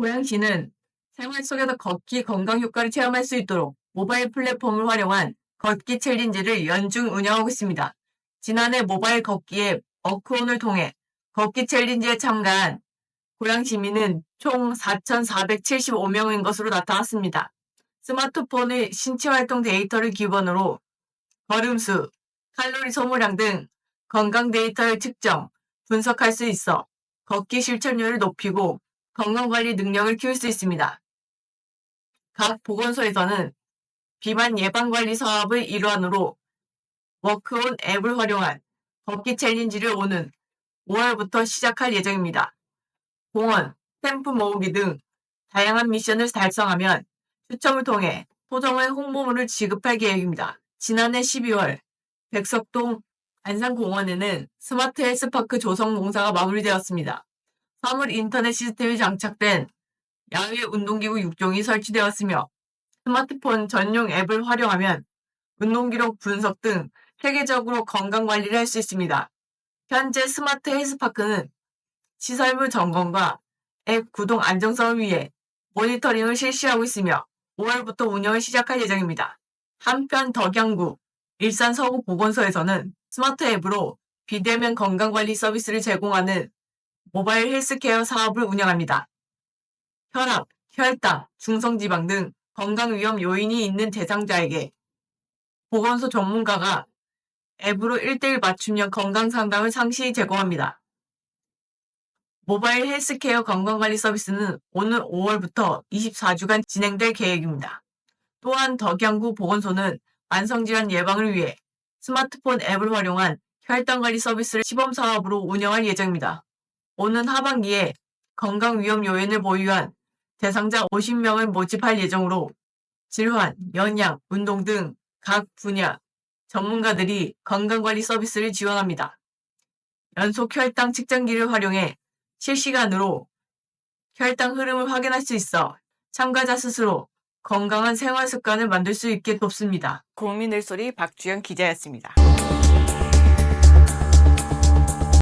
고양시는 생활 속에서 걷기 건강 효과를 체험할 수 있도록 모바일 플랫폼을 활용한 걷기 챌린지를 연중 운영하고 있습니다. 지난해 모바일 걷기 앱 어크온을 통해 걷기 챌린지에 참가한 고양 시민은 총 4,475명인 것으로 나타났습니다. 스마트폰의 신체 활동 데이터를 기반으로 걸음수, 칼로리 소모량 등 건강 데이터를 측정, 분석할 수 있어 걷기 실천율을 높이고 건강관리 능력을 키울 수 있습니다. 각 보건소에서는 비만 예방관리 사업의 일환으로 워크온 앱을 활용한 걷기 챌린지를 오는 5월부터 시작할 예정입니다. 공원, 스탬프 모으기 등 다양한 미션을 달성하면 추첨을 통해 소정의 홍보물을 지급할 계획입니다. 지난해 12월 백석동 안산공원에는 스마트 헬스파크 조성 공사가 마무리되었습니다. 사물 인터넷 시스템이 장착된 야외 운동기구 6종이 설치되었으며 스마트폰 전용 앱을 활용하면 운동기록 분석 등 체계적으로 건강관리를 할 수 있습니다. 현재 스마트 헬스파크는 시설물 점검과 앱 구동 안정성을 위해 모니터링을 실시하고 있으며 5월부터 운영을 시작할 예정입니다. 한편 덕양구 일산 서구 보건소에서는 스마트 앱으로 비대면 건강관리 서비스를 제공하는 모바일 헬스케어 사업을 운영합니다. 혈압, 혈당, 중성지방 등 건강 위험 요인이 있는 대상자에게 보건소 전문가가 앱으로 1대1 맞춤형 건강 상담을 상시 제공합니다. 모바일 헬스케어 건강관리 서비스는 오늘 5월부터 24주간 진행될 계획입니다. 또한 덕양구 보건소는 만성질환 예방을 위해 스마트폰 앱을 활용한 혈당관리 서비스를 시범 사업으로 운영할 예정입니다. 오는 하반기에 건강 위험 요인을 보유한 대상자 50명을 모집할 예정으로 질환, 영양, 운동 등 각 분야 전문가들이 건강관리 서비스를 지원합니다. 연속 혈당 측정기를 활용해 실시간으로 혈당 흐름을 확인할 수 있어 참가자 스스로 건강한 생활 습관을 만들 수 있게 돕습니다. 국민의 소리 박주영 기자였습니다.